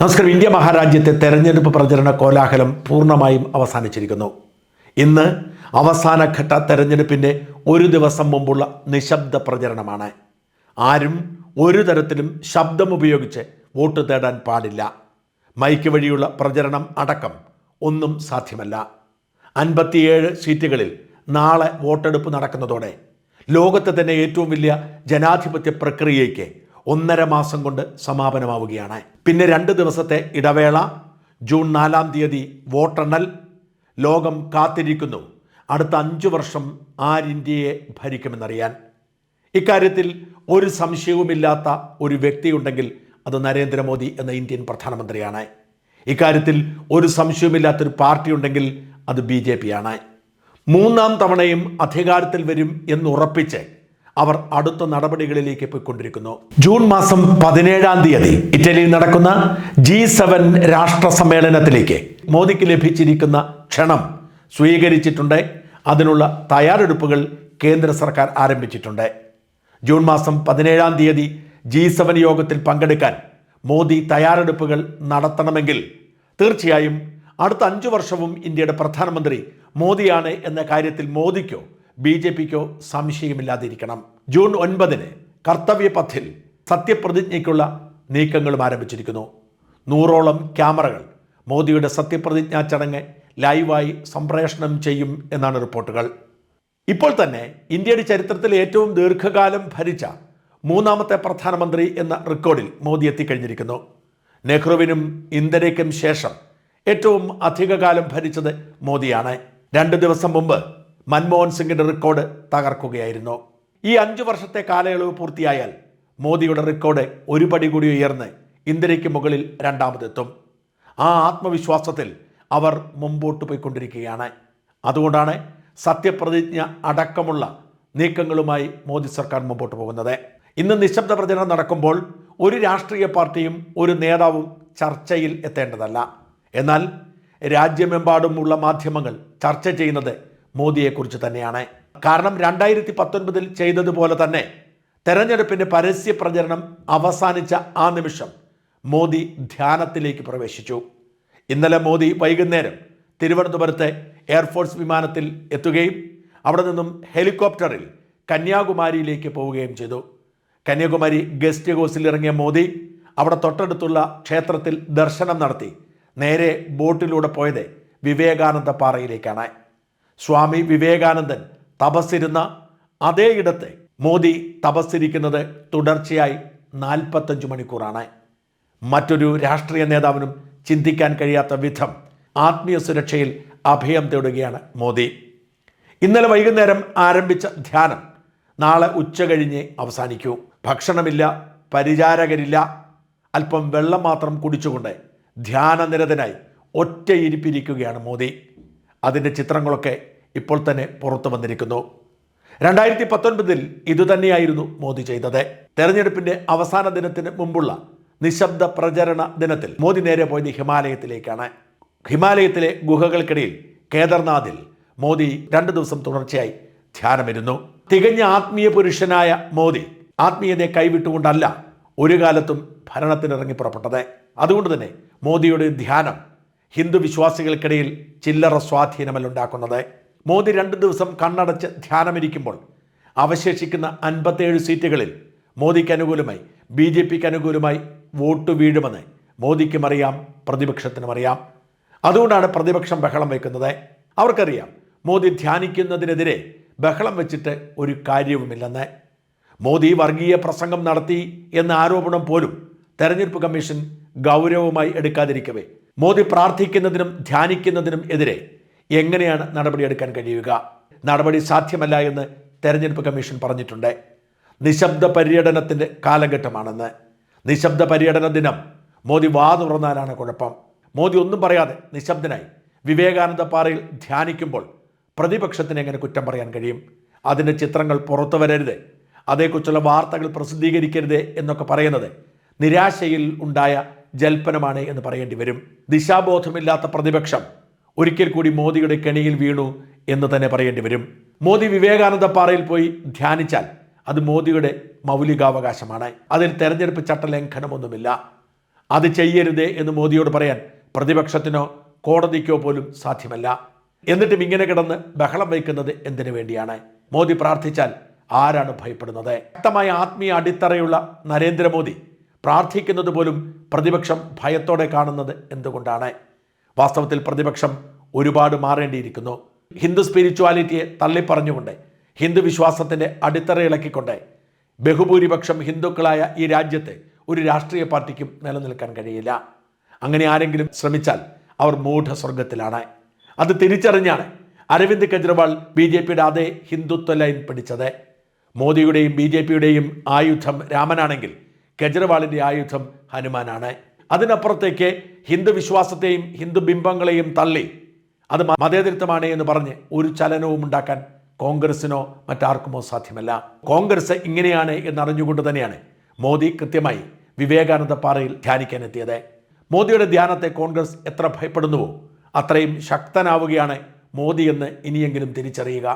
നമസ്കാരം. ഇന്ത്യ മഹാരാജ്യത്തെ തെരഞ്ഞെടുപ്പ് പ്രചരണ കോലാഹലം പൂർണമായും അവസാനിച്ചിരിക്കുന്നു. ഇന്ന് അവസാനഘട്ട തെരഞ്ഞെടുപ്പിന്റെ ഒരു ദിവസം മുമ്പുള്ള നിശബ്ദ പ്രചരണമാണ്. ആരും ഒരു തരത്തിലും ശബ്ദം ഉപയോഗിച്ച് വോട്ട് തേടാൻ പാടില്ല. മൈക്ക് വഴിയുള്ള പ്രചരണം അടക്കം ഒന്നും സാധ്യമല്ല. അൻപത്തിയേഴ് സീറ്റുകളിൽ നാളെ വോട്ടെടുപ്പ് നടക്കുന്നതോടെ ലോകത്തെ തന്നെ ഏറ്റവും വലിയ ജനാധിപത്യ പ്രക്രിയയ്ക്ക് ഒന്നര മാസം കൊണ്ട് സമാപനമാവുകയാണ്. പിന്നെ രണ്ട് ദിവസത്തെ ഇടവേള ജൂൺ നാലാം തീയതി വോട്ടെണ്ണൽ ലോകം കാത്തിരിക്കുന്നു. അടുത്ത അഞ്ചു വർഷം ആരിന്ത്യയെ ഭരിക്കുമെന്നറിയാൻ. ഇക്കാര്യത്തിൽ ഒരു സംശയവുമില്ലാത്ത ഒരു വ്യക്തിയുണ്ടെങ്കിൽ അത് നരേന്ദ്രമോദി എന്ന ഇന്ത്യൻ പ്രധാനമന്ത്രിയാണ്. ഇക്കാര്യത്തിൽ ഒരു സംശയവുമില്ലാത്തൊരു പാർട്ടി ഉണ്ടെങ്കിൽ അത് ബി ജെ പി ആണ്. മൂന്നാം തവണയും അധികാരത്തിൽ വരും എന്നുറപ്പിച്ച് അവർ അടുത്ത നടപടികളിലേക്ക് പോയിക്കൊണ്ടിരിക്കുന്നു. ജൂൺ മാസം പതിനേഴാം തീയതി ഇറ്റലിയിൽ നടക്കുന്ന ജി സെവൻ രാഷ്ട്ര സമ്മേളനത്തിലേക്ക് മോദിക്ക് ലഭിച്ചിരിക്കുന്ന ക്ഷണം സ്വീകരിച്ചിട്ടുണ്ട്. അതിനുള്ള തയ്യാറെടുപ്പുകൾ കേന്ദ്ര സർക്കാർ ആരംഭിച്ചിട്ടുണ്ട്. ജൂൺ മാസം പതിനേഴാം തീയതി ജി സെവൻ യോഗത്തിൽ പങ്കെടുക്കാൻ മോദി തയ്യാറെടുപ്പുകൾ നടത്തണമെങ്കിൽ തീർച്ചയായും അടുത്ത അഞ്ചു വർഷവും ഇന്ത്യയുടെ പ്രധാനമന്ത്രി മോദിയാണ് എന്ന കാര്യത്തിൽ മോദിക്കോ ബി ജെ പിക്കോ സംശയമില്ലാതിരിക്കണം. ജൂൺ ഒൻപതിന് കർത്തവ്യപഥിൽ സത്യപ്രതിജ്ഞയ്ക്കുള്ള നീക്കങ്ങളും ആരംഭിച്ചിരിക്കുന്നു. നൂറോളം ക്യാമറകൾ മോദിയുടെ സത്യപ്രതിജ്ഞാ ചടങ്ങ് ലൈവായി സംപ്രേഷണം ചെയ്യും എന്നാണ് റിപ്പോർട്ടുകൾ. ഇപ്പോൾ തന്നെ ഇന്ത്യയുടെ ചരിത്രത്തിൽ ഏറ്റവും ദീർഘകാലം ഭരിച്ച മൂന്നാമത്തെ പ്രധാനമന്ത്രി എന്ന റെക്കോർഡിൽ മോദി എത്തിക്കഴിഞ്ഞിരിക്കുന്നു. നെഹ്റുവിനും ഇന്ദിരയ്ക്കും ശേഷം ഏറ്റവും അധികകാലം ഭരിച്ചത് മോദിയാണ്. രണ്ട് ദിവസം മുമ്പ് മൻമോഹൻ സിംഗിന്റെ റെക്കോർഡ് തകർക്കുകയായിരുന്നു. ഈ അഞ്ചു വർഷത്തെ കാലയളവ് പൂർത്തിയായാൽ മോദിയുടെ റെക്കോർഡ് ഒരു പടി കൂടി ഉയർന്ന് ഇന്ദിരയ്ക്ക് മുകളിൽ രണ്ടാമതെത്തും. ആ ആത്മവിശ്വാസത്തിൽ അവർ മുമ്പോട്ട് പോയിക്കൊണ്ടിരിക്കുകയാണ്. അതുകൊണ്ടാണ് സത്യപ്രതിജ്ഞ അടക്കമുള്ള നീക്കങ്ങളുമായി മോദി സർക്കാർ മുമ്പോട്ട് പോകുന്നത്. ഇന്ന് നിശബ്ദ പ്രചരണം നടക്കുമ്പോൾ ഒരു രാഷ്ട്രീയ പാർട്ടിയും ഒരു നേതാവും ചർച്ചയിൽ എത്തേണ്ടതല്ല. എന്നാൽ രാജ്യമെമ്പാടുമുള്ള മാധ്യമങ്ങൾ ചർച്ച ചെയ്യുന്നത് മോദിയെക്കുറിച്ച് തന്നെയാണ്. കാരണം രണ്ടായിരത്തി പത്തൊൻപതിൽ ചെയ്തതുപോലെ തന്നെ തെരഞ്ഞെടുപ്പിന്റെ പരസ്യ പ്രചരണം അവസാനിച്ച ആ നിമിഷം മോദി ധ്യാനത്തിലേക്ക് പ്രവേശിച്ചു. ഇന്നലെ മോദി വൈകുന്നേരം തിരുവനന്തപുരത്തെ എയർഫോഴ്സ് വിമാനത്തിൽ എത്തുകയും അവിടെ നിന്നും ഹെലികോപ്റ്ററിൽ കന്യാകുമാരിയിലേക്ക് പോവുകയും ചെയ്തു. കന്യാകുമാരി ഗസ്റ്റ് ഹൗസിൽ ഇറങ്ങിയ മോദി അവിടെ തൊട്ടടുത്തുള്ള ക്ഷേത്രത്തിൽ ദർശനം നടത്തി നേരെ ബോട്ടിലൂടെ പോയത് വിവേകാനന്ദ പാറയിലേക്കാണ്. സ്വാമി വിവേകാനന്ദൻ തപസ്സിരുന്ന അതേ മോദി തപസ്സിരിക്കുന്നത് തുടർച്ചയായി നാൽപ്പത്തഞ്ച് മണിക്കൂറാണ്. മറ്റൊരു രാഷ്ട്രീയ നേതാവിനും ചിന്തിക്കാൻ കഴിയാത്ത വിധം ആത്മീയ സുരക്ഷയിൽ അഭയം തേടുകയാണ് മോദി. ഇന്നലെ വൈകുന്നേരം ആരംഭിച്ച ധ്യാനം നാളെ ഉച്ച കഴിഞ്ഞ് അവസാനിക്കൂ. ഭക്ഷണമില്ല പരിചാരകരില്ല അല്പം വെള്ളം മാത്രം കുടിച്ചുകൊണ്ട് ധ്യാനനിരതനായി ഒറ്റയിരിപ്പിരിക്കുകയാണ് മോദി. അതിന്റെ ചിത്രങ്ങളൊക്കെ ഇപ്പോൾ തന്നെ പുറത്തു വന്നിരിക്കുന്നു. രണ്ടായിരത്തി പത്തൊൻപതിൽ ഇതുതന്നെയായിരുന്നു മോദി ചെയ്തത്. തെരഞ്ഞെടുപ്പിന്റെ അവസാന ദിനത്തിന് മുമ്പുള്ള നിശബ്ദ പ്രചരണ ദിനത്തിൽ മോദി നേരെ പോയത് ഹിമാലയത്തിലേക്കാണ്. ഹിമാലയത്തിലെ ഗുഹകൾക്കിടയിൽ കേദർനാഥിൽ മോദി രണ്ട് ദിവസം തുടർച്ചയായി ധ്യാനമിരുന്നു. തികഞ്ഞ ആത്മീയ പുരുഷനായ മോദി ആത്മീയതയെ കൈവിട്ടുകൊണ്ടല്ല ഒരു കാലത്തും ഭരണത്തിനിറങ്ങി പുറപ്പെട്ടത്. അതുകൊണ്ട് തന്നെ മോദിയുടെ ധ്യാനം ഹിന്ദു വിശ്വാസികൾക്കിടയിൽ ചില്ലറ സ്വാധീനമല്ല ഉണ്ടാക്കുന്നത് മോദി രണ്ട് ദിവസം കണ്ണടച്ച് ധ്യാനമിരിക്കുമ്പോൾ അവശേഷിക്കുന്ന അൻപത്തേഴ് സീറ്റുകളിൽ മോദിക്ക് അനുകൂലമായി ബി ജെ പിക്ക് അനുകൂലമായി വോട്ട് വീഴുമെന്ന് മോദിക്കും അറിയാം പ്രതിപക്ഷത്തിനും അറിയാം. അതുകൊണ്ടാണ് പ്രതിപക്ഷം ബഹളം വയ്ക്കുന്നത് അവർക്കറിയാം മോദി ധ്യാനിക്കുന്നതിനെതിരെ ബഹളം വെച്ചിട്ട് ഒരു കാര്യവുമില്ലെന്ന്. മോദി വർഗീയ പ്രസംഗം നടത്തി എന്ന ആരോപണം പോലും തെരഞ്ഞെടുപ്പ് കമ്മീഷൻ ഗൗരവമായി എടുക്കാതിരിക്കവേ. മോദി പ്രാർത്ഥിക്കുന്നതിനും ധ്യാനിക്കുന്നതിനും എതിരെ എങ്ങനെയാണ് നടപടിയെടുക്കാൻ കഴിയുക? നടപടി സാധ്യമല്ല എന്ന് തെരഞ്ഞെടുപ്പ് കമ്മീഷൻ പറഞ്ഞിട്ടുണ്ട്. നിശബ്ദ പര്യടനത്തിന്റെ കാലഘട്ടമാണെന്ന്. നിശബ്ദ പര്യടന ദിനം. മോദി വാ തുറന്നാലാണ് കുഴപ്പം. മോദി ഒന്നും പറയാതെ നിശബ്ദനായി വിവേകാനന്ദ പാറയിൽ ധ്യാനിക്കുമ്പോൾ പ്രതിപക്ഷത്തിന് എങ്ങനെ കുറ്റം പറയാൻ കഴിയും? അതിന്റെ ചിത്രങ്ങൾ പുറത്തു വരരുത്. അതേക്കുറിച്ചുള്ള വാർത്തകൾ പ്രസിദ്ധീകരിക്കരുത് എന്നൊക്കെ പറയുന്നത് നിരാശയിൽ ഉണ്ടായ ജൽപ്പനമാണ് എന്ന് പറയേണ്ടി വരും. ദിശാബോധമില്ലാത്ത പ്രതിപക്ഷം ഒരിക്കൽ കൂടി മോദിയുടെ കെണിയിൽ വീണു എന്ന് തന്നെ പറയേണ്ടി വരും. മോദി വിവേകാനന്ദ പാറയിൽ പോയി ധ്യാനിച്ചാൽ അത് മോദിയുടെ മൗലികാവകാശമാണ്. അതിൽ തെരഞ്ഞെടുപ്പ് ചട്ടലംഘനമൊന്നുമില്ല. അത് ചെയ്യരുതേ എന്ന് മോദിയോട് പറയാൻ പ്രതിപക്ഷത്തിനോ കോടതിക്കോ പോലും സാധ്യമല്ല. എന്നിട്ടും ഇങ്ങനെ കിടന്ന് ബഹളം വയ്ക്കുന്നത് എന്തിനു വേണ്ടിയാണ്? മോദി പ്രാർത്ഥിച്ചാൽ ആരാണ് ഭയപ്പെടുന്നത്? വ്യക്തമായ ആത്മീയ അടിത്തറയുള്ള നരേന്ദ്രമോദി പ്രാർത്ഥിക്കുന്നത് പോലും പ്രതിപക്ഷം ഭയത്തോടെ കാണുന്നത് എന്തുകൊണ്ടാണ്? വാസ്തവത്തിൽ പ്രതിപക്ഷം ഒരുപാട് മാറേണ്ടിയിരിക്കുന്നു. ഹിന്ദു സ്പിരിച്വാലിറ്റിയെ തള്ളിപ്പറഞ്ഞുകൊണ്ട് ഹിന്ദു വിശ്വാസത്തിന്റെ അടിത്തറ ഇളക്കിക്കൊണ്ട് ബഹുഭൂരിപക്ഷം ഹിന്ദുക്കളായ ഈ രാജ്യത്തെ ഒരു രാഷ്ട്രീയ പാർട്ടിക്കും നിലനിൽക്കാൻ കഴിയില്ല. അങ്ങനെ ആരെങ്കിലും ശ്രമിച്ചാൽ അവർ മൂഢസ്വർഗത്തിലാണ്. അത് തിരിച്ചറിഞ്ഞാണ് അരവിന്ദ് കെജ്രിവാൾ ബി ജെ പിയുടെ അതേ ഹിന്ദുത്വ ലൈൻ പിടിച്ചത്. മോദിയുടെയും ബി ജെ പിയുടെയും ആയുധം രാമനാണെങ്കിൽ കെജ്രിവാളിന്റെ ആയുധം ഹനുമാനാണ്. അതിനപ്പുറത്തേക്ക് ഹിന്ദു വിശ്വാസത്തെയും ഹിന്ദു ബിംബങ്ങളെയും തള്ളി. അത് മതേതരത്വമാണ് എന്ന് പറഞ്ഞ് ഒരു ചലനവും ഉണ്ടാക്കാൻ കോൺഗ്രസിനോ മറ്റാർക്കുമോ സാധ്യമല്ല. കോൺഗ്രസ് ഇങ്ങനെയാണ് എന്നറിഞ്ഞുകൊണ്ട് തന്നെയാണ് മോദി കൃത്യമായി വിവേകാനന്ദ പാറയിൽ ധ്യാനിക്കാനെത്തിയത്. മോദിയുടെ ധ്യാനത്തെ കോൺഗ്രസ് എത്ര ഭയപ്പെടുന്നുവോ അത്രയും ശക്തനാവുകയാണ് മോദിയെന്ന് ഇനിയെങ്കിലും തിരിച്ചറിയുക.